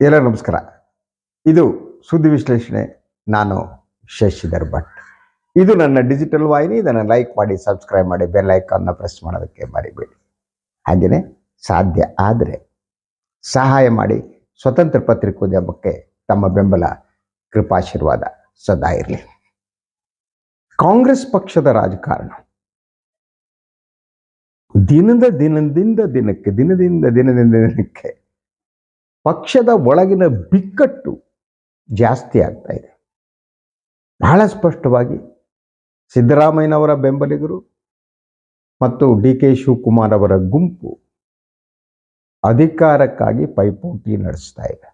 ಎಲ್ಲ ನಮಸ್ಕಾರ. ಇದು ಸುದ್ದಿ ವಿಶ್ಲೇಷಣೆ. ನಾನು ಶಶಿಧರ್ ಭಟ್. ಇದು ನನ್ನ ಡಿಜಿಟಲ್ ವಾಹಿನಿ. ಇದನ್ನು ಲೈಕ್ ಮಾಡಿ ಸಬ್ಸ್ಕ್ರೈಬ್ ಮಾಡಿ ಬೆಲ್ ಐಕಾನ್ನ ಪ್ರೆಸ್ ಮಾಡೋದಕ್ಕೆ ಮರಿಬೇಡಿ. ಹಾಗೆಯೇ ಸಾಧ್ಯ ಆದರೆ ಸಹಾಯ ಮಾಡಿ, ಸ್ವತಂತ್ರ ಪತ್ರಿಕೋದ್ಯಮಕ್ಕೆ ತಮ್ಮ ಬೆಂಬಲ, ಕೃಪಾಶೀರ್ವಾದ ಸದಾ ಇರಲಿ. ಕಾಂಗ್ರೆಸ್ ಪಕ್ಷದ ರಾಜಕಾರಣ. ದಿನದ ದಿನದಿಂದ ದಿನಕ್ಕೆ, ದಿನದಿಂದ ದಿನದಿಂದ ದಿನಕ್ಕೆ ಪಕ್ಷದ ಒಳಗಿನ ಬಿಕ್ಕಟ್ಟು ಜಾಸ್ತಿ ಆಗ್ತಾ ಇದೆ. ಬಹಳ ಸ್ಪಷ್ಟವಾಗಿ ಸಿದ್ದರಾಮಯ್ಯನವರ ಬೆಂಬಲಿಗರು ಮತ್ತು ಡಿ ಕೆ ಶಿವಕುಮಾರ್ ಅವರ ಗುಂಪು ಅಧಿಕಾರಕ್ಕಾಗಿ ಪೈಪೋಟಿ ನಡೆಸ್ತಾ ಇದೆ.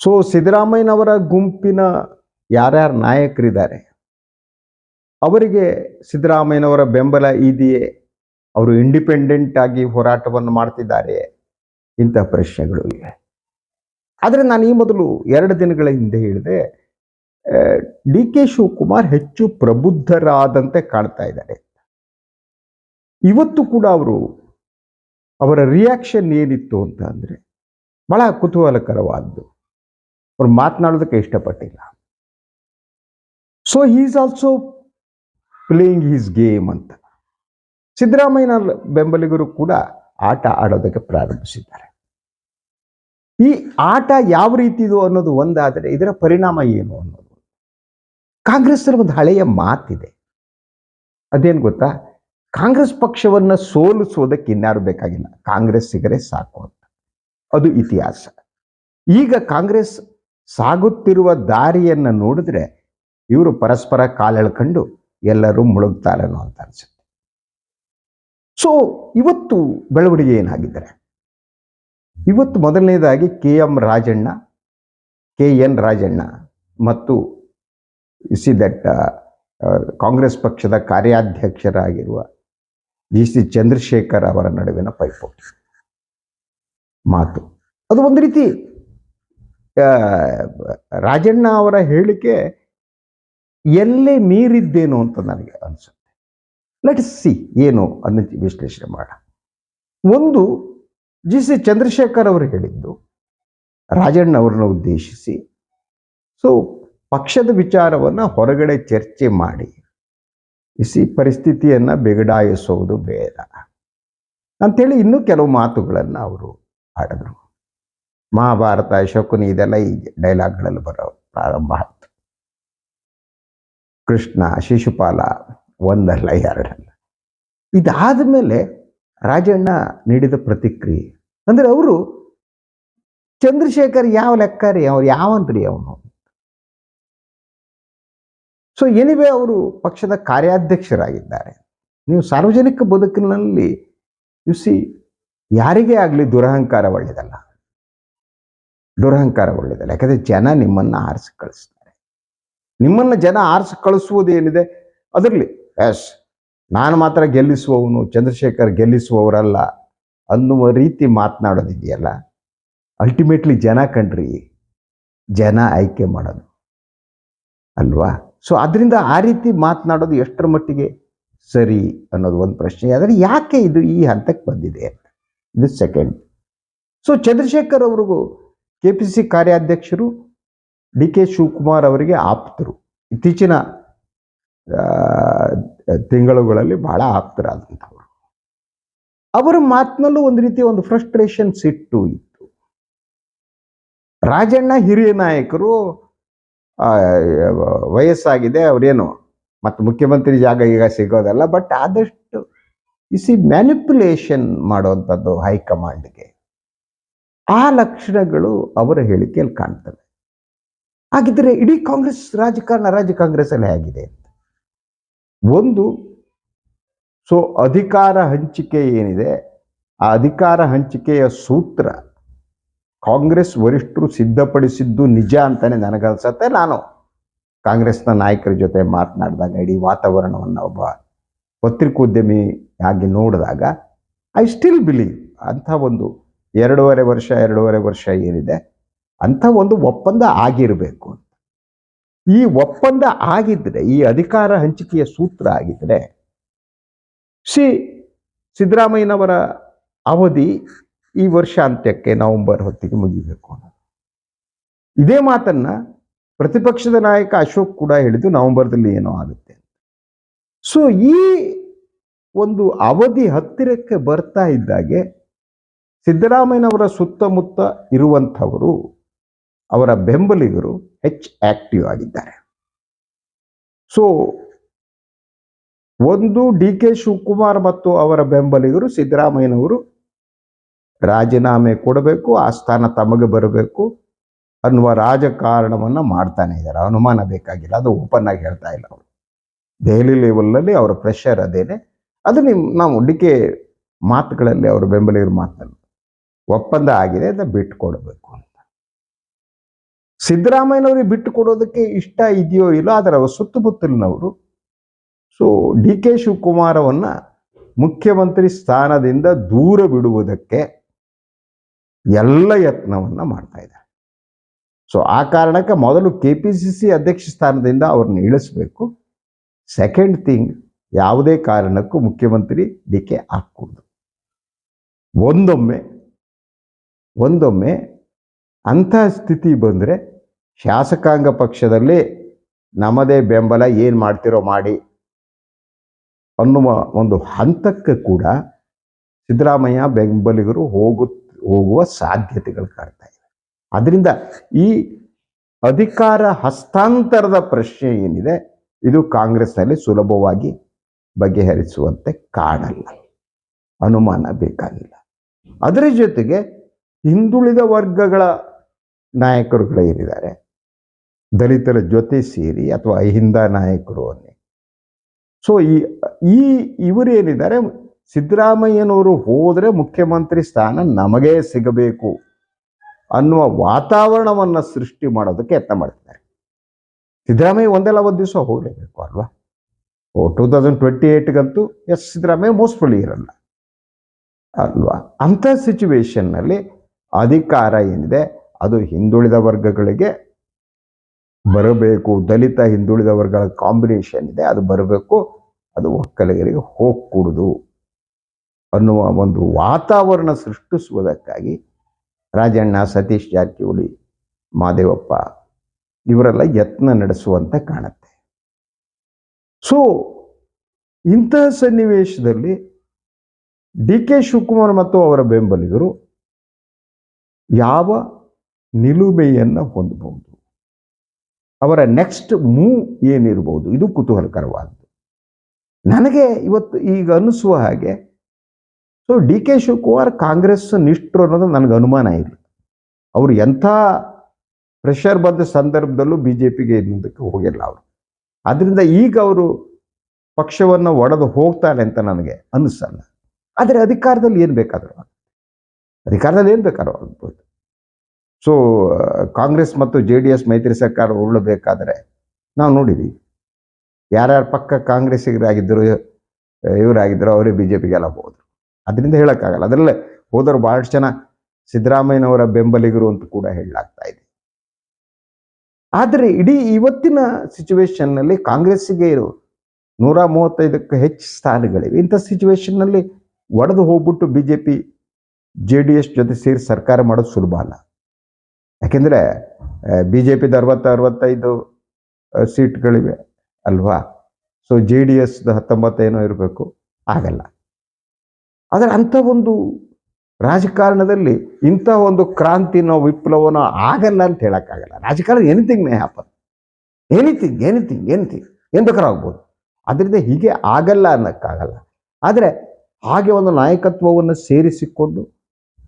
ಸೊ ಸಿದ್ದರಾಮಯ್ಯನವರ ಗುಂಪಿನ ಯಾರ್ಯಾರು ನಾಯಕರಿದ್ದಾರೆ? ಅವರಿಗೆ ಸಿದ್ದರಾಮಯ್ಯನವರ ಬೆಂಬಲ ಇದೆಯೇ? ಅವರು ಇಂಡಿಪೆಂಡೆಂಟ್ ಆಗಿ ಹೋರಾಟವನ್ನು ಮಾಡ್ತಿದ್ದಾರೆ? ಇಂಥ ಪ್ರಶ್ನೆಗಳು ಇವೆ. ಆದರೆ ನಾನು ಈ ಮೊದಲು ಎರಡು ದಿನಗಳ ಹಿಂದೆ ಹೇಳಿದೆ ಡಿ ಕೆ ಶಿವಕುಮಾರ್ ಹೆಚ್ಚು ಪ್ರಬುದ್ಧರಾದಂತೆ ಕಾಣ್ತಾ ಇದ್ದಾರೆ. ಇವತ್ತು ಕೂಡ ಅವರು ಅವರ ರಿಯಾಕ್ಷನ್ ಏನಿತ್ತು ಅಂತ ಅಂದರೆ ಬಹಳ ಕುತೂಹಲಕರವಾದ್ದು. ಅವ್ರು ಮಾತನಾಡೋದಕ್ಕೆ ಇಷ್ಟಪಟ್ಟಿಲ್ಲ. So is also playing his game ಅಂತ. ಸಿದ್ದರಾಮಯ್ಯನ ಬೆಂಬಲಿಗರು ಕೂಡ ಆಟ ಆಡೋದಕ್ಕೆ ಪ್ರಾರಂಭಿಸಿದ್ದಾರೆ. ಈ ಆಟ ಯಾವ ರೀತಿದು ಅನ್ನೋದು ಒಂದಾದರೆ ಇದರ ಪರಿಣಾಮ ಏನು ಅನ್ನೋದು. ಕಾಂಗ್ರೆಸ್ಸಲ್ಲಿ ಒಂದು ಹಳೆಯ ಮಾತಿದೆ. ಅದೇನು ಗೊತ್ತಾ? ಕಾಂಗ್ರೆಸ್ ಪಕ್ಷವನ್ನು ಸೋಲಿಸೋದಕ್ಕೆ ಇನ್ಯಾರು ಬೇಕಾಗಿಲ್ಲ. ಕಾಂಗ್ರೆಸ್ ಸಿಗರೆ ಸಾಕು ಅಂತ. ಅದು ಇತಿಹಾಸ. ಈಗ ಕಾಂಗ್ರೆಸ್ ಸಾಗುತ್ತಿರುವ ದಾರಿಯನ್ನು ನೋಡಿದ್ರೆ ಇವರು ಪರಸ್ಪರ ಕಾಲೆಳ್ಕೊಂಡು ಎಲ್ಲರೂ ಮುಳುಗ್ತಾರೇನೋ ಅಂತ ಅನ್ಸುತ್ತೆ. ಸೊ ಇವತ್ತು ಬೆಳವಣಿಗೆ ಏನಾಗಿದ್ದಾರೆ? ಇವತ್ತು ಮೊದಲನೇದಾಗಿ K M Rajanna, K N Rajanna ಮತ್ತು ಸಿ ದಟ್ ಕಾಂಗ್ರೆಸ್ ಪಕ್ಷದ ಕಾರ್ಯಾಧ್ಯಕ್ಷರಾಗಿರುವ ಜಿ ಸಿ ಚಂದ್ರಶೇಖರ್ ಅವರ ನಡುವಿನ ಪೈಪೋಟಿ. ಮಾತು. ಅದು ಒಂದು ರೀತಿ ರಾಜಣ್ಣ ಅವರ ಹೇಳಿಕೆ ಎಲ್ಲೇ ಮೀರಿದ್ದೇನು ಅಂತ ನನಗೆ ಅನಿಸುತ್ತೆ. ಲೆಟ್ ಸಿ ಏನು ಅನ್ನೋ ವಿಶ್ಲೇಷಣೆ ಮಾಡ. ಒಂದು ಜಿ ಸಿ ಚಂದ್ರಶೇಖರ್ ಅವರು ಹೇಳಿದ್ದು, ರಾಜಣ್ಣ ಅವ್ರನ್ನ ಉದ್ದೇಶಿಸಿ. ಸೊ ಪಕ್ಷದ ವಿಚಾರವನ್ನು ಹೊರಗಡೆ ಚರ್ಚೆ ಮಾಡಿ. ಇಸಿ ಪರಿಸ್ಥಿತಿಯನ್ನು ಬಿಗಡಾಯಿಸೋದು ಬೇಡ. ಅಂಥೇಳಿ ಇನ್ನೂ ಕೆಲವು ಮಾತುಗಳನ್ನು ಅವರು ಆಡಿದ್ರು ಮಹಾಭಾರತ, ಶಕುನಿ ಇದೆಲ್ಲ ಈ ಡೈಲಾಗ್ಗಳಲ್ಲಿ ಬರೋ ಪ್ರಾರಂಭ ಆಯಿತು. ಕೃಷ್ಣ, ಶಿಶುಪಾಲ ಒಂದಲ್ಲ, ಎರಡಲ್ಲ. ಇದಾದ ಮೇಲೆ ರಾಜಣ್ಣ ನೀಡಿದ ಪ್ರತಿಕ್ರಿಯೆ. ಅಂದ್ರೆ ಅವರು ಚಂದ್ರಶೇಖರ್ ಯಾವ ಲೆಕ್ಕ ರೀ ಅವ್ರು ಯಾವಂತ್ರಿ ಅವನು? ಸೊ ಎನಿವೆ ಅವರು ಪಕ್ಷದ ಕಾರ್ಯಾಧ್ಯಕ್ಷರಾಗಿದ್ದಾರೆ. ನೀವು ಸಾರ್ವಜನಿಕ ಬದುಕಿನಲ್ಲಿ ಯು ಸಿ ಯಾರಿಗೇ ಆಗಲಿ ದುರಹಂಕಾರ ಒಳ್ಳೆಯದಲ್ಲ ದುರಹಂಕಾರ ಒಳ್ಳೆಯದಲ್ಲ ಯಾಕಂದರೆ ಜನ ನಿಮ್ಮನ್ನು ಆರಿಸಿ ಕಳಿಸ್ತಾರೆ. ನಿಮ್ಮನ್ನು ಜನ ಆರಿಸಿ ಕಳಿಸುವುದು ಏನಿದೆ? ಅದರಲ್ಲಿ ಎಸ್. ನಾನು ಮಾತ್ರ ಗೆಲ್ಲಿಸುವವನು, ಚಂದ್ರಶೇಖರ್ ಗೆಲ್ಲಿಸುವವರಲ್ಲ ಅನ್ನುವ ರೀತಿ ಮಾತನಾಡೋದಿದೆಯಲ್ಲ? ಅಲ್ಟಿಮೇಟ್ಲಿ ಜನ ಕಣ್ರಿ ಜನ ಆಯ್ಕೆ ಮಾಡೋದು. ಅಲ್ವಾ? ಸೊ ಅದರಿಂದ ಆ ರೀತಿ ಮಾತನಾಡೋದು ಎಷ್ಟರ ಮಟ್ಟಿಗೆ ಸರಿ ಅನ್ನೋದು ಒಂದು ಪ್ರಶ್ನೆ. ಆದರೆ ಯಾಕೆ ಇದು ಈ ಹಂತಕ್ಕೆ ಬಂದಿದೆ? ಅಂತ ಇದು ಸೆಕೆಂಡ್ ಸೊ ಚಂದ್ರಶೇಖರ್ ಅವ್ರಿಗೂ ಕೆ ಪಿ ಸಿ ಕಾರ್ಯಾಧ್ಯಕ್ಷರು ಡಿ ಕೆ ಶಿವಕುಮಾರ್ ಅವರಿಗೆ ಆಪ್ತರು. ಇತ್ತೀಚಿನ ತಿಂಗಳುಗಳಲ್ಲಿ ಬಹಳ ಆಪ್ತರಾದಂಥವ್ರು. ಅವರ ಮಾತಿನಲ್ಲೂ ಒಂದು ರೀತಿಯ ಒಂದು ಫ್ರಸ್ಟ್ರೇಷನ್ ಸಿಟ್ಟು ಇತ್ತು. ರಾಜಣ್ಣ ಹಿರಿಯ ನಾಯಕರು ವಯಸ್ಸಾಗಿದೆ, ಅವರೇನು, ಮತ್ತು ಮುಖ್ಯಮಂತ್ರಿ ಜಾಗ ಈಗ ಸಿಗೋದಲ್ಲ ಬಟ್ ಆದಷ್ಟು ಇಸಿ ಮ್ಯಾನಿಪ್ಯುಲೇಷನ್ ಮಾಡುವಂಥದ್ದು ಹೈಕಮಾಂಡ್ಗೆ. ಆ ಲಕ್ಷಣಗಳು ಅವರ ಹೇಳಿಕೆಯಲ್ಲಿ ಕಾಣ್ತವೆ. ಹಾಗಿದ್ರೆ ಇಡೀ ಕಾಂಗ್ರೆಸ್ ರಾಜಕಾರಣ ರಾಜ್ಯ ಅಂತ. ಒಂದು, ಸೊ ಅಧಿಕಾರ ಹಂಚಿಕೆ ಏನಿದೆ, ಆ ಅಧಿಕಾರ ಹಂಚಿಕೆಯ ಸೂತ್ರ ಕಾಂಗ್ರೆಸ್ ವರಿಷ್ಠರು ಸಿದ್ಧಪಡಿಸಿದ್ದು ನಿಜ ಅಂತಾನೆ ನನಗನ್ಸತ್ತೆ ನಾನು. ಕಾಂಗ್ರೆಸ್ನ ನಾಯಕರ ಜೊತೆ ಮಾತನಾಡಿದಾಗ ಇಡೀ ವಾತಾವರಣವನ್ನು ಒಬ್ಬ ಪತ್ರಿಕೋದ್ಯಮಿ ಆಗಿ ನೋಡಿದಾಗ ಐ ಸ್ಟಿಲ್ ಬಿಲೀವ್ ಅಂಥ ಒಂದು ಎರಡೂವರೆ ವರ್ಷ ಎರಡೂವರೆ ವರ್ಷ ಏನಿದೆ, ಅಂಥ ಒಂದು ಒಪ್ಪಂದ ಆಗಿರಬೇಕು ಈ ಒಪ್ಪಂದ ಆಗಿದ್ರೆ ಈ ಅಧಿಕಾರ ಹಂಚಿಕೆಯ ಸೂತ್ರ ಆಗಿದ್ರೆ ಸಿ ಸಿದ್ದರಾಮಯ್ಯನವರ ಅವಧಿ ಈ ವರ್ಷಾಂತ್ಯಕ್ಕೆ ನವೆಂಬರ್ ಹೊತ್ತಿಗೆ ಮುಗಿಬೇಕು ಇದೇ ಮಾತನ್ನ ಪ್ರತಿಪಕ್ಷದ ನಾಯಕ ಅಶೋಕ್ ಕೂಡ ಹೇಳಿದ್ದು ನವೆಂಬರ್ದಲ್ಲಿ ಏನೋ ಆಗುತ್ತೆ ಸೊ ಈ ಒಂದು ಅವಧಿ ಹತ್ತಿರಕ್ಕೆ ಬರ್ತಾ ಇದ್ದಾಗೆ ಸಿದ್ದರಾಮಯ್ಯನವರ ಸುತ್ತಮುತ್ತ ಇರುವಂಥವರು ಅವರ ಬೆಂಬಲಿಗರು ಹೆಚ್ಚು ಆಕ್ಟಿವ್ ಆಗಿದ್ದಾರೆ. ಸೊ ಒಂದು ಡಿ ಕೆ ಶಿವಕುಮಾರ್ ಮತ್ತು ಅವರ ಬೆಂಬಲಿಗರು ಸಿದ್ದರಾಮಯ್ಯನವರು ರಾಜೀನಾಮೆ ಕೊಡಬೇಕು, ಆ ಸ್ಥಾನ ತಮಗೆ ಬರಬೇಕು ಅನ್ನುವ ರಾಜಕಾರಣವನ್ನು ಮಾಡ್ತಾನೆ ಇದ್ದಾರೆ. ಅನುಮಾನ ಬೇಕಾಗಿಲ್ಲ, ಅದು ಓಪನ್ ಆಗಿ ಹೇಳ್ತಾ ಇಲ್ಲ ಅವರು. ದೆಹಲಿ ಲೆವೆಲ್ನಲ್ಲಿ ಅವರ ಪ್ರೆಷರ್ ಅದೇನೆ. ಅದು ನಿಮ್, ನಾವು ಡಿ ಕೆ ಮಾತುಗಳಲ್ಲಿ ಅವರ ಬೆಂಬಲಿಗರು ಮಾತನ್ನು ಒಪ್ಪಂದ ಆಗಿದೆ ಅದನ್ನು ಬಿಟ್ಟು ಕೊಡಬೇಕು ಅಂತ. ಸಿದ್ದರಾಮಯ್ಯನವರಿಗೆ ಬಿಟ್ಟು ಕೊಡೋದಕ್ಕೆ ಇಷ್ಟ ಇದೆಯೋ ಇಲ್ಲೋ, ಆದರೆ ಅವರ ಸುತ್ತಮುತ್ತಲಿನವರು. ಸೊ ಡಿ ಕೆ ಶಿವಕುಮಾರವನ್ನು ಮುಖ್ಯಮಂತ್ರಿ ಸ್ಥಾನದಿಂದ ದೂರ ಬಿಡುವುದಕ್ಕೆ ಎಲ್ಲ ಯತ್ನವನ್ನು ಮಾಡ್ತಾ ಇದ್ದಾರೆ. ಸೊ ಆ ಕಾರಣಕ್ಕೆ ಮೊದಲು ಕೆ ಪಿ ಸಿ ಸಿ ಅಧ್ಯಕ್ಷ ಸ್ಥಾನದಿಂದ ಅವ್ರನ್ನ ಇಳಿಸ್ಬೇಕು. ಸೆಕೆಂಡ್ ಥಿಂಗ್ ಯಾವುದೇ ಕಾರಣಕ್ಕೂ ಮುಖ್ಯಮಂತ್ರಿ ಡಿ ಕೆ ಒಂದೊಮ್ಮೆ ಒಂದೊಮ್ಮೆ ಅಂಥ ಸ್ಥಿತಿ ಬಂದರೆ ಶಾಸಕಾಂಗ ಪಕ್ಷದಲ್ಲಿ ನಮ್ಮದೇ ಬೆಂಬಲ ಏನು ಮಾಡ್ತಿರೋ ಮಾಡಿ ಅನ್ನುವ ಒಂದು ಹಂತಕ್ಕೆ ಕೂಡ ಸಿದ್ದರಾಮಯ್ಯ ಬೆಂಬಲಿಗರು ಹೋಗು, ಹೋಗುವ ಸಾಧ್ಯತೆಗಳು ಕಾಡ್ತಾ ಇವೆ. ಅದರಿಂದ ಈ ಅಧಿಕಾರ ಹಸ್ತಾಂತರದ ಪ್ರಶ್ನೆ ಏನಿದೆ, ಇದು ಕಾಂಗ್ರೆಸ್ನಲ್ಲಿ ಸುಲಭವಾಗಿ ಬಗೆಹರಿಸುವಂತೆ ಕಾಣಲ್ಲ. ಅನುಮಾನ ಬೇಕಾಗಿಲ್ಲ. ಅದರ ಜೊತೆಗೆ ಹಿಂದುಳಿದ ವರ್ಗಗಳ ನಾಯಕರುಗಳು ಏನಿದ್ದಾರೆ? ದಲಿತರ ಜೊತೆ ಸೇರಿ ಅಥವಾ ಅಹಿಂದ ನಾಯಕರು ಅನ್ನಿ. ಸೊ ಈ ಈ ಇವರು ಏನಿದ್ದಾರೆ? ಸಿದ್ದರಾಮಯ್ಯನವರು ಹೋದರೆ ಮುಖ್ಯಮಂತ್ರಿ ಸ್ಥಾನ ನಮಗೇ ಸಿಗಬೇಕು ಅನ್ನುವ ವಾತಾವರಣವನ್ನು ಸೃಷ್ಟಿ ಮಾಡೋದಕ್ಕೆ ಯತ್ನ ಮಾಡ್ತಿದ್ದಾರೆ. ಸಿದ್ದರಾಮಯ್ಯ ಒಂದಲ್ಲ, ಒಂದು ದಿವಸ ಹೋಗಲೇಬೇಕು ಅಲ್ವಾ? ಓ ಟೂ ತೌಸಂಡ್ ಟ್ವೆಂಟಿ ಏಟ್ಗಂತೂ ಎಸ್ ಸಿದ್ದರಾಮಯ್ಯ ಮೋಸ್ಟ್ಫುಲಿ ಇರಲ್ಲ ಅಲ್ವಾ? ಅಂಥ ಸಿಚುವೇಶನ್ನಲ್ಲಿ ಅಧಿಕಾರ ಏನಿದೆ? ಅದು ಹಿಂದುಳಿದ ವರ್ಗಗಳಿಗೆ ಬರಬೇಕು. ದಲಿತ ಹಿಂದುಳಿದ ವರ್ಗಗಳ ಕಾಂಬಿನೇಷನ್ ಇದೆ. ಅದು ಬರಬೇಕು. ಅದು ಒಕ್ಕಲಿಗರಿಗೆ ಹೋಗ್ಕೂಡುದು ಅನ್ನುವ ಒಂದು ವಾತಾವರಣ ಸೃಷ್ಟಿಸುವುದಕ್ಕಾಗಿ ರಾಜಣ್ಣ, ಸತೀಶ್ ಜಾರಕಿಹೊಳಿ, ಮಾದೇವಪ್ಪ ಇವರೆಲ್ಲ ಯತ್ನ ನಡೆಸುವಂತೆ ಕಾಣುತ್ತೆ. ಸೊ ಇಂತಹ ಸನ್ನಿವೇಶದಲ್ಲಿ ಡಿ ಕೆ ಶಿವಕುಮಾರ್ ಮತ್ತು ಅವರ ಬೆಂಬಲಿಗರು ಯಾವ ನಿಲುಮೆಯನ್ನು ಹೊಂದಬಹುದು. ಅವರ ನೆಕ್ಸ್ಟ್ ಮೂವ್ ಏನಿರಬಹುದು, ಇದು ಕುತೂಹಲಕರವಾದದ್ದು. ನನಗೆ ಇವತ್ತು ಈಗ ಅನಿಸುವ ಹಾಗೆ so D K Shivakumar Congress ನಿಷ್ಠರು ಅನ್ನೋದು ನನಗೆ ಅನುಮಾನ ಇಲ್ಲ. ಅವರು ಎಂಥ ಪ್ರೆಷರ್ ಬಂದ ಸಂದರ್ಭದಲ್ಲೂ ಬಿ ಜೆ ಪಿಗೆ ಇನ್ನೊಂದಕ್ಕೆ ಹೋಗಿಲ್ಲ ಅವರು. ಅದರಿಂದ ಈಗ ಅವರು ಪಕ್ಷವನ್ನು ಒಡೆದು ಹೋಗ್ತಾರೆ ಅಂತ ನನಗೆ ಅನಿಸಲ್ಲ. ಆದರೆ ಅಧಿಕಾರದಲ್ಲಿ ಏನು ಬೇಕಾದರೂ ಅಧಿಕಾರದಲ್ಲಿ ಏನು ಬೇಕಾದ್ರೂ ಆಗ್ಬೋದು. ಸೊ ಕಾಂಗ್ರೆಸ್ ಮತ್ತು ಜೆ ಡಿ ಎಸ್ ಮೈತ್ರಿ ಸರ್ಕಾರ ಉರುಳಬೇಕಾದ್ರೆ ನಾವು ನೋಡಿದ್ದೀವಿ ಯಾರ್ಯಾರ ಪಕ್ಕ ಕಾಂಗ್ರೆಸ್ಸಿಗರಾಗಿದ್ದರು ಇವರಾಗಿದ್ದರು ಅವರೇ ಬಿ ಜೆ ಪಿಗೆಲ್ಲ ಹೋದರು. ಅದರಿಂದ ಹೇಳೋಕ್ಕಾಗಲ್ಲ. ಅದರಲ್ಲೇ ಹೋದವರು ಭಾಳಷ್ಟು ಜನ ಸಿದ್ದರಾಮಯ್ಯನವರ ಬೆಂಬಲಿಗರು ಅಂತ ಕೂಡ ಹೇಳಲಾಗ್ತಾ ಇದೆ. ಆದರೆ ಇಡೀ ಇವತ್ತಿನ ಸಿಚುವೇಶನ್ನಲ್ಲಿ ಕಾಂಗ್ರೆಸ್ಸಿಗೆ ಇರು ನೂರ ಮೂವತ್ತೈದಕ್ಕೂ ಹೆಚ್ಚು ಸ್ಥಾನಗಳಿವೆ. ಇಂಥ ಸಿಚುವೇಶನ್ನಲ್ಲಿ ಒಡೆದು ಹೋಗ್ಬಿಟ್ಟು B J P, J D S ಜೊತೆ ಸೇರಿ ಸರ್ಕಾರ ಮಾಡೋದು ಸುಲಭ ಅಲ್ಲ. ಯಾಕೆಂದರೆ ಬಿ ಜೆ ಪಿದು ಅರವತ್ತು ಅರವತ್ತೈದು ಸೀಟ್ಗಳಿವೆ ಅಲ್ವಾ? ಸೊ ಜೆ ಡಿ ಎಸ್ದು ಹತ್ತೊಂಬತ್ತೇನೋ ಇರಬೇಕು, ಆಗಲ್ಲ. ಆದರೆ ಅಂಥ ಒಂದು ರಾಜಕಾರಣದಲ್ಲಿ ಇಂಥ ಒಂದು ಕ್ರಾಂತಿನೋ ವಿಪ್ಲವನೋ ಆಗಲ್ಲ ಅಂತ ಹೇಳೋಕ್ಕಾಗಲ್ಲ. ರಾಜಕಾರಣ anything may happen anything anything anything ಏನು ಅದರಿಂದ ಹೀಗೆ ಆಗಲ್ಲ ಅನ್ನೋಕ್ಕಾಗಲ್ಲ. ಆದರೆ ಹಾಗೆ ಒಂದು ನಾಯಕತ್ವವನ್ನು ಸೇರಿಸಿಕೊಂಡು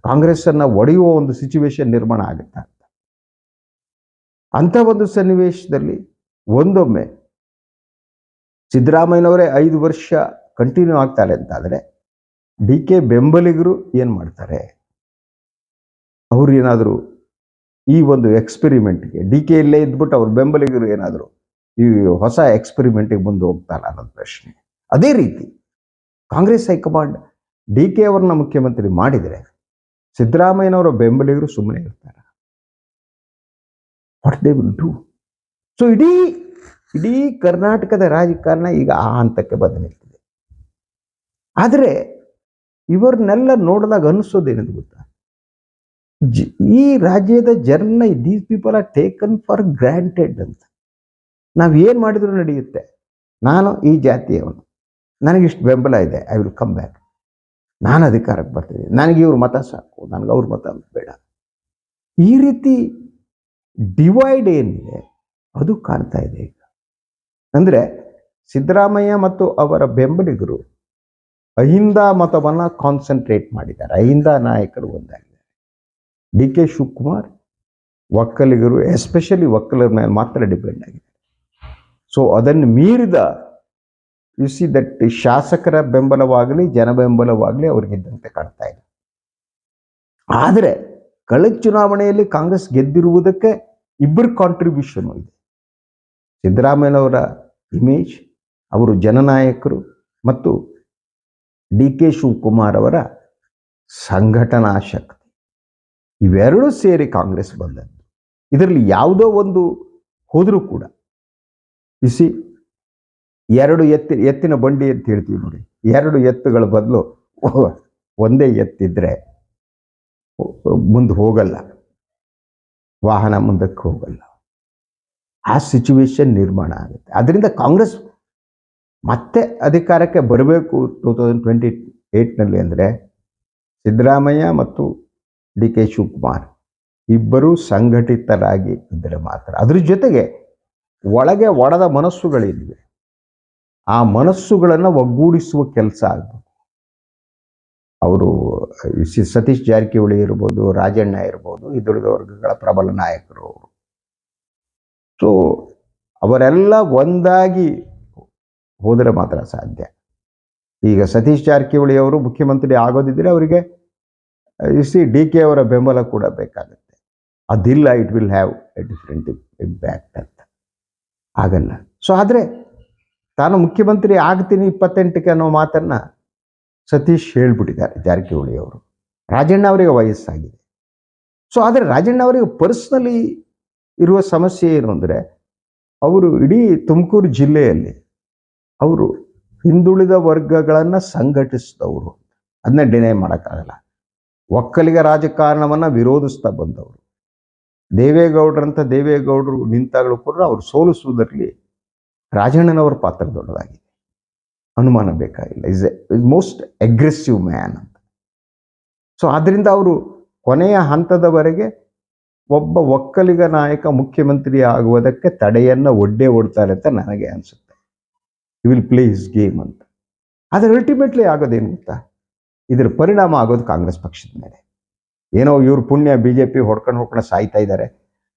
ಕಾಂಗ್ರೆಸ್ಸನ್ನು ಒಡೆಯುವ ಒಂದು ಸಿಚುವೇಶನ್ ನಿರ್ಮಾಣ ಆಗುತ್ತೆ? ಅಂಥ ಒಂದು ಸನ್ನಿವೇಶದಲ್ಲಿ ಒಂದೊಮ್ಮೆ ಸಿದ್ದರಾಮಯ್ಯನವರೇ ಐದು ವರ್ಷ ಕಂಟಿನ್ಯೂ ಆಗ್ತಾರೆ ಅಂತಾದರೆ ಡಿ ಕೆ ಬೆಂಬಲಿಗರು ಏನು ಮಾಡ್ತಾರೆ? ಅವರು ಏನಾದರೂ ಈ ಒಂದು ಎಕ್ಸ್ಪೆರಿಮೆಂಟ್ಗೆ ಡಿ ಕೆ ಇಲ್ಲೇ ಇದ್ಬಿಟ್ಟು ಅವ್ರ ಬೆಂಬಲಿಗರು ಏನಾದರೂ ಈ ಹೊಸ ಎಕ್ಸ್ಪೆರಿಮೆಂಟಿಗೆ ಮುಂದೆ ಹೋಗ್ತಾರ ಅನ್ನೋದು ಪ್ರಶ್ನೆ. ಅದೇ ರೀತಿ ಕಾಂಗ್ರೆಸ್ ಹೈಕಮಾಂಡ್ ಡಿ ಕೆ ಅವ್ರನ್ನ ಮುಖ್ಯಮಂತ್ರಿ ಮಾಡಿದರೆ ಸಿದ್ದರಾಮಯ್ಯನವರ ಬೆಂಬಲಿಗರು ಸುಮ್ಮನೆ ಇರ್ತಾರೆ? What they will do so ಇಡೀ ಇಡೀ ಕರ್ನಾಟಕದ ರಾಜಕಾರಣ ಈಗ ಆ ಹಂತಕ್ಕೆ ಬಂದು ನಿಲ್ತಿದೆ ಆದರೆ, ಇವರನ್ನೆಲ್ಲ ನೋಡಿದಾಗ ಅನಿಸೋದೇನದು ಗೊತ್ತಾ? ಜ- ಈ ರಾಜ್ಯದ ಜನ these people are taken for granted ಅಂತ. ನಾವು ಏನು ಮಾಡಿದ್ರು ನಡೆಯುತ್ತೆ? ನಾನು ಈ ಜಾತಿಯವನು. ನನಗಿಷ್ಟು ಬೆಂಬಲ ಇದೆ. ಐ ವಿಲ್ ಕಮ್ ಬ್ಯಾಕ್ ನಾನು ಅಧಿಕಾರಕ್ಕೆ ಬರ್ತೀನಿ ನನಗೆ ಇವ್ರ ಮತ ಸಾಕು. ನನಗೆ ಅವ್ರ ಮತ ಬೇಡ. ಈ ರೀತಿ ಡಿವೈಡ್ ಏನಿದೆ, ಅದು ಕಾಣ್ತಾ ಇದೆ ಈಗ. ಅಂದರೆ ಸಿದ್ದರಾಮಯ್ಯ ಮತ್ತು ಅವರ ಬೆಂಬಲಿಗರು ಅಹಿಂದ ಮತವನ್ನು ಕಾನ್ಸಂಟ್ರೇಟ್ ಮಾಡಿದ್ದಾರೆ. ಅಹಿಂದ ನಾಯಕರು ಒಂದಾಗಿದ್ದಾರೆ. ಡಿ ಕೆ ಶಿವಕುಮಾರ್, ಒಕ್ಕಲಿಗರು ಎಸ್ಪೆಷಲಿ ಒಕ್ಕಲಿಗರ ಮೇಲೆ ಮಾತ್ರ ಡಿಪೆಂಡ್ ಆಗಿದೆ ಸೊ ಅದನ್ನು ಮೀರಿದ ಯು ಸಿ ದಟ್ ಶಾಸಕರ ಬೆಂಬಲವಾಗಲಿ, ಜನ ಬೆಂಬಲವಾಗಲಿ ಅವ್ರಿಗಿದ್ದಂತೆ ಕಾಣ್ತಾ ಇದೆ. ಆದರೆ ಕಳೆದ ಚುನಾವಣೆಯಲ್ಲಿ ಕಾಂಗ್ರೆಸ್ ಗೆದ್ದಿರುವುದಕ್ಕೆ ಇಬ್ಬರ ಕಾಂಟ್ರಿಬ್ಯೂಷನ್ ಇದೆ. ಸಿದ್ದರಾಮಯ್ಯನವರ ಇಮೇಜ್ ಅವರು ಜನನಾಯಕರು ಮತ್ತು ಡಿ ಕೆ ಶಿವಕುಮಾರ್ ಅವರ ಸಂಘಟನಾ ಶಕ್ತಿ. ಇವೆರಡೂ ಸೇರಿ ಕಾಂಗ್ರೆಸ್ ಬಂದದ್ದು. ಇದರಲ್ಲಿ ಯಾವುದೋ ಒಂದು ಹೋದರೂ ಕೂಡ. ಬಿಸಿ ಎರಡು ಎತ್ತಿ, ಎತ್ತಿನ ಬಂಡಿ ಅಂತ ಹೇಳ್ತೀವಿ ನೋಡಿ. ಎರಡು ಎತ್ತುಗಳ ಬದಲು ಒಂದೇ ಎತ್ತಿದ್ರೆ ಮುಂದೆ ಹೋಗಲ್ಲ. ವಾಹನ ಮುಂದಕ್ಕೆ ಹೋಗಲ್ಲ. ಆ ಸಿಚುವೇಶನ್ ನಿರ್ಮಾಣ ಆಗುತ್ತೆ. ಅದರಿಂದ ಕಾಂಗ್ರೆಸ್ ಮತ್ತೆ ಅಧಿಕಾರಕ್ಕೆ ಬರಬೇಕು ಟೂ ತೌಸಂಡ್ ಟ್ವೆಂಟಿ ಏಯ್ಟ್ನಲ್ಲಿ ಅಂದರೆ ಸಿದ್ದರಾಮಯ್ಯ ಮತ್ತು ಡಿ ಕೆ ಶಿವಕುಮಾರ್ ಇಬ್ಬರೂ ಸಂಘಟಿತರಾಗಿ ಇದ್ದರೆ ಮಾತ್ರ. ಅದ್ರ ಜೊತೆಗೆ ಒಳಗೆ ಒಡೆದ ಮನಸ್ಸುಗಳಿದ್ವಿ. ಆ ಮನಸ್ಸುಗಳನ್ನು ಒಗ್ಗೂಡಿಸುವ ಕೆಲಸ ಆಗಬೇಕು. ಅವರು ಸತೀಶ್ ಜಾರಕಿಹೊಳಿ ಇರ್ಬೋದು, ರಾಜಣ್ಣ ಇರ್ಬೋದು ಹಿಂದುಳಿದ ವರ್ಗಗಳ ಪ್ರಬಲ ನಾಯಕರು ಅವರು. ಸೊ ಅವರೆಲ್ಲ ಒಂದಾಗಿ ಹೋದರೆ ಮಾತ್ರ ಸಾಧ್ಯ. ಈಗ ಸತೀಶ್ ಜಾರಕಿಹೊಳಿ ಅವರು ಮುಖ್ಯಮಂತ್ರಿ ಆಗೋದಿದ್ರೆ ಅವರಿಗೆ ಸಿ ಡಿ ಕೆ ಅವರ ಬೆಂಬಲ ಕೂಡ ಬೇಕಾಗುತ್ತೆ. ಅದಿಲ್ಲ it will have a different impact ಅಂತ. ಆಗಲ್ಲ. ಸೊ ಆದರೆ, ತಾನು ಮುಖ್ಯಮಂತ್ರಿ ಆಗ್ತೀನಿ ಇಪ್ಪತ್ತೆಂಟಕ್ಕೆ ಅನ್ನೋ ಮಾತನ್ನ ಸತೀಶ್ ಹೇಳ್ಬಿಟ್ಟಿದ್ದಾರೆ ಜಾರಕಿಹೊಳಿ ಅವರು. ರಾಜಣ್ಣ ಅವರಿಗೆ ವಯಸ್ಸಾಗಿದೆ. ಸೊ ಆದರೆ ರಾಜಣ್ಣ ಅವರಿಗೆ ಪರ್ಸ್ನಲಿ ಇರುವ ಸಮಸ್ಯೆ ಏನು ಅಂದರೆ, ಅವರು ಇಡೀ ತುಮಕೂರು ಜಿಲ್ಲೆಯಲ್ಲಿ ಅವರು ಹಿಂದುಳಿದ ವರ್ಗಗಳನ್ನು ಸಂಘಟಿಸಿದವರು ಅದನ್ನ ಡಿನೈ ಮಾಡೋಕ್ಕಾಗಲ್ಲ. ಒಕ್ಕಲಿಗ ರಾಜಕಾರಣವನ್ನು ವಿರೋಧಿಸ್ತಾ ಬಂದವರು. ದೇವೇಗೌಡರಂಥ ದೇವೇಗೌಡರು ನಿಂತಾಗಲೂ ಕೂಡ ಅವರು ಸೋಲಿಸುವುದರಲ್ಲಿ ರಾಜಣ್ಣನವರ ಪಾತ್ರ ದೊಡ್ಡದಾಗಿದೆ. ಅನುಮಾನ ಬೇಕಾಗಿಲ್ಲ. Is is most aggressive man ಅಂತ. ಸೊ ಆದ್ದರಿಂದ ಅವರು ಕೊನೆಯ ಹಂತದವರೆಗೆ ಒಬ್ಬ ಒಕ್ಕಲಿಗ ನಾಯಕ ಮುಖ್ಯಮಂತ್ರಿ ಆಗುವುದಕ್ಕೆ ತಡೆಯನ್ನು ಒಡ್ಡೇ ಓಡ್ತಾರೆ ಅಂತ ನನಗೆ ಅನಿಸುತ್ತೆ. You will play his game ಅಂತ. ಆದರೆ ಅಲ್ಟಿಮೇಟ್ಲಿ ಆಗೋದೇನು ಗೊತ್ತಾ? ಇದರ ಪರಿಣಾಮ ಆಗೋದು ಕಾಂಗ್ರೆಸ್ ಪಕ್ಷದ ಮೇಲೆ. ಏನೋ ಇವ್ರ ಪುಣ್ಯ ಬಿ ಜೆ ಪಿ ಹೊಡ್ಕೊಂಡು ಹೊಡ್ಕೊಂಡು ಸಾಯ್ತಾ ಇದ್ದಾರೆ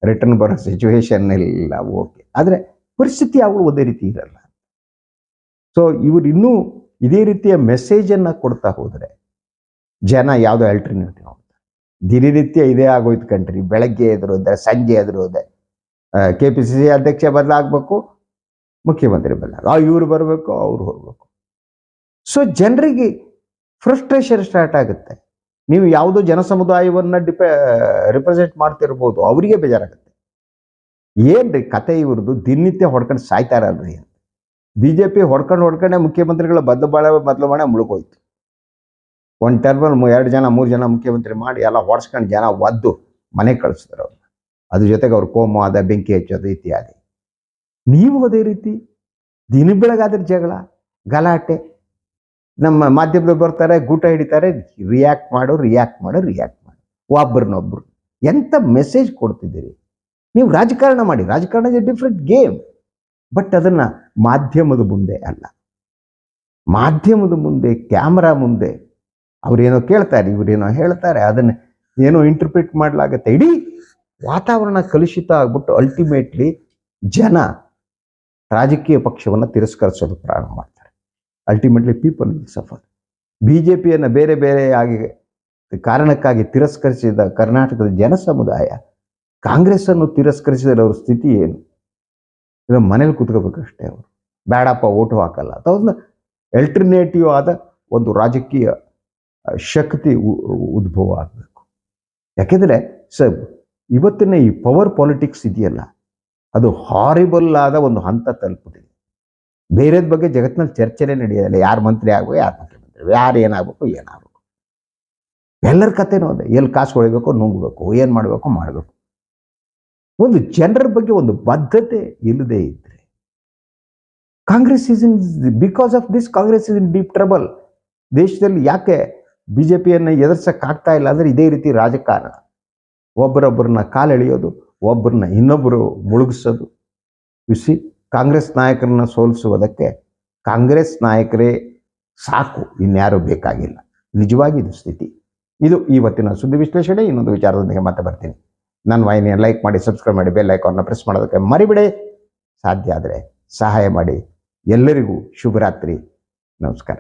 ರಿಟರ್ನ್ ಬರೋ ಸಿಚುವೇಶನ್ ಇಲ್ಲ ಓಕೆ ಆದರೆ ಪರಿಸ್ಥಿತಿ ಯಾವಾಗಲೂ ಒಂದೇ ರೀತಿ ಇರಲ್ಲ. ಸೊ ಇವರು ಇನ್ನೂ ಇದೇ ರೀತಿಯ ಮೆಸೇಜನ್ನು ಕೊಡ್ತಾ ಹೋದರೆ, ಜನ ಯಾವುದೋ ಆಲ್ಟರ್ನೇಟಿವ್ ನೋಡ್ತಾರೆ. ದಿನನಿತ್ಯ ಇದೇ ಆಗೋಯ್ತು ಕಂಟ್ರಿ ಬೆಳಗ್ಗೆ ಎದುರು ಸಂಜೆ ಎದುರು ಹೋದೆ ಕೆ ಪಿ ಸಿ ಸಿ ಅಧ್ಯಕ್ಷ ಬದಲಾಗಬೇಕು, ಮುಖ್ಯಮಂತ್ರಿ ಬದಲಾಗ ಇವ್ರು ಬರಬೇಕು, ಅವ್ರು ಹೋಗಬೇಕು. ಸೊ ಜನರಿಗೆ ಫ್ರಸ್ಟ್ರೇಷನ್ ಸ್ಟಾರ್ಟ್ ಆಗುತ್ತೆ. ನೀವು ಯಾವುದೋ ಜನ ಸಮುದಾಯವನ್ನು ಡಿಪೆ ರಿಪ್ರೆಸೆಂಟ್ ಮಾಡ್ತಿರ್ಬೋದು, ಅವರಿಗೆ ಬೇಜಾರಾಗುತ್ತೆ. ಏನ್ರಿ ಕತೆ ಇವ್ರದ್ದು? ದಿನನಿತ್ಯ ಹೊಡ್ಕೊಂಡು ಸಾಯ್ತಾರಲ್ರಿ ಅಂತ. ಬಿ ಜೆ ಪಿ ಹೊಡ್ಕೊಂಡು ಹೊಡ್ಕೊಂಡೆ ಮುಖ್ಯಮಂತ್ರಿಗಳ ಬದಲಾವಣೆ ಬದಲಾವಣೆ ಮುಳುಗೋಯ್ತು. ಒಂದು ಟರ್ಮಲ್ ಎರಡು ಜನ, ಮೂರು ಜನ ಮುಖ್ಯಮಂತ್ರಿ ಮಾಡಿ ಎಲ್ಲ ಹೊಡ್ಸ್ಕೊಂಡು ಜನ ಒದ್ದು ಮನೆ ಕಳಿಸಿದ್ರು ಅವ್ರನ್ನ ಅದ್ರ ಜೊತೆಗೆ ಅವ್ರು ಆದ, ಬೆಂಕಿ ಹಚ್ಚೋದು ಇತ್ಯಾದಿ. ನೀವು ಅದೇ ರೀತಿ ದಿನ ಬೆಳಗಾದ್ರೆ ಜಗಳ, ಗಲಾಟೆ. ನಮ್ಮ ಮಾಧ್ಯಮದ ಬರ್ತಾರೆ, ಗೂಟ ಹಿಡಿತಾರೆ ರಿಯಾಕ್ಟ್ ಮಾಡು ರಿಯಾಕ್ಟ್ ಮಾಡು ರಿಯಾಕ್ಟ್ ಮಾಡು ಒಬ್ಬರನ್ನೊಬ್ರು ಎಂಥ ಮೆಸೇಜ್ ಕೊಡ್ತಿದ್ದೀರಿ? ನೀವು ರಾಜಕಾರಣ ಮಾಡಿ. ರಾಜಕಾರಣ ಇಸ್ ಡಿಫ್ರೆಂಟ್ ಗೇಮ್ ಬಟ್ ಅದನ್ನ ಮಾಧ್ಯಮದ ಮುಂದೆ ಅಲ್ಲ. ಮಾಧ್ಯಮದ ಮುಂದೆ, ಕ್ಯಾಮ್ರಾ ಮುಂದೆ ಅವರೇನೋ ಕೇಳ್ತಾರೆ, ಇವರೇನೋ ಹೇಳ್ತಾರೆ, ಅದನ್ನ ಏನೋ ಇಂಟರ್ಪ್ರಿಟ್ ಮಾಡಲಾಗತ್ತೆ. ಇಡೀ ವಾತಾವರಣ ಕಲುಷಿತ ಆಗ್ಬಿಟ್ಟು ಅಲ್ಟಿಮೇಟ್ಲಿ ಜನ ರಾಜಕೀಯ ಪಕ್ಷವನ್ನು ತಿರಸ್ಕರಿಸೋದು ಪ್ರಾರಂಭ ಮಾಡ್ತಾರೆ. Ultimately people will suffer B J ಪಿಯನ್ನು ಬೇರೆ ಬೇರೆ ಆಗಿ ಕಾರಣಕ್ಕಾಗಿ ತಿರಸ್ಕರಿಸಿದ ಕರ್ನಾಟಕದ ಜನ ಸಮುದಾಯ ಕಾಂಗ್ರೆಸ್ ಅನ್ನು ತಿರಸ್ಕರಿಸಿದರೆ ಅವ್ರ ಸ್ಥಿತಿ ಏನು? ಇಲ್ಲ ಮನೇಲಿ ಕೂತ್ಕೋಬೇಕಷ್ಟೇ ಅವರು. ಬೇಡಪ್ಪ, ಓಟು ಹಾಕಲ್ಲ. ಅಥವಾ ಎಲ್ಟರ್ನೇಟಿವ್ ಆದ ಒಂದು ರಾಜಕೀಯ ಶಕ್ತಿ ಉದ್ಭವ ಆಗಬೇಕು. ಯಾಕೆಂದರೆ, ಸರ್, ಇವತ್ತಿನ ಈ ಪವರ್ ಪಾಲಿಟಿಕ್ಸ್ ಇದೆಯಲ್ಲ, ಅದು ಹಾರಿಬಲ್ ಆದ ಒಂದು ಹಂತ ತಲುಪಿದೆ. ಬೇರೆದ ಬಗ್ಗೆ ಜಗತ್ತಿನಲ್ಲಿ ಚರ್ಚೆನೇ ನಡೆಯೋದಿಲ್ಲ ಯಾರು ಮಂತ್ರಿ ಆಗಬೇಕು, ಯಾರು ಮುಖ್ಯಮಂತ್ರಿ ಯಾರು ಏನಾಗಬೇಕು ಏನಾಗಬೇಕು. ಎಲ್ಲರ ಕಥೆನೂ ಅದೇ. ಎಲ್ಲಿ ಕಾಸು ಹೊಳಿಬೇಕು ನುಂಗ್ಬೇಕು, ಏನು ಮಾಡಬೇಕು ಮಾಡಬೇಕು. ಒಂದು ಜನರ ಬಗ್ಗೆ ಒಂದು ಬದ್ಧತೆ ಇಲ್ಲದೆ ಇದ್ರೆ Congress is in because of this Congress is in deep trouble ದೇಶದಲ್ಲಿ ಯಾಕೆ ಬಿ ಜೆ ಪಿಯನ್ನು ಎದುರಿಸೋಕ್ಕಾಗ್ತಾ ಇಲ್ಲ ಅಂದರೆ ಇದೇ ರೀತಿ ರಾಜಕಾರಣ. ಒಬ್ಬರೊಬ್ಬರನ್ನ ಕಾಲೆಳೆಯೋದು, ಒಬ್ಬರನ್ನ ಇನ್ನೊಬ್ಬರು ಮುಳುಗಿಸೋದು. ಬಿಸಿ ಕಾಂಗ್ರೆಸ್ ನಾಯಕರನ್ನ ಸೋಲಿಸುವುದಕ್ಕೆ ಕಾಂಗ್ರೆಸ್ ನಾಯಕರೇ ಸಾಕು, ಇನ್ಯಾರೂ ಬೇಕಾಗಿಲ್ಲ. ನಿಜವಾಗಿ ಇದು ಸ್ಥಿತಿ. ಇದು ಇವತ್ತಿನ ಸುದ್ದಿ ವಿಶ್ಲೇಷಣೆ, ಇನ್ನೊಂದು ವಿಚಾರದೊಂದಿಗೆ ಮತ್ತೆ ಬರ್ತೀನಿ. ನನ್ನ ವಾಹಿನಿಯನ್ನು ಲೈಕ್ ಮಾಡಿ ಸಬ್ಸ್ಕ್ರೈಬ್ ಮಾಡಿ ಬೆಲ್ ಐಕಾನ್ನ ಪ್ರೆಸ್ ಮಾಡೋದಕ್ಕೆ ಮರಿಬಿಡಿ. ಸಾಧ್ಯ ಆದರೆ ಸಹಾಯ ಮಾಡಿ. ಎಲ್ಲರಿಗೂ ಶುಭರಾತ್ರಿ. ನಮಸ್ಕಾರ.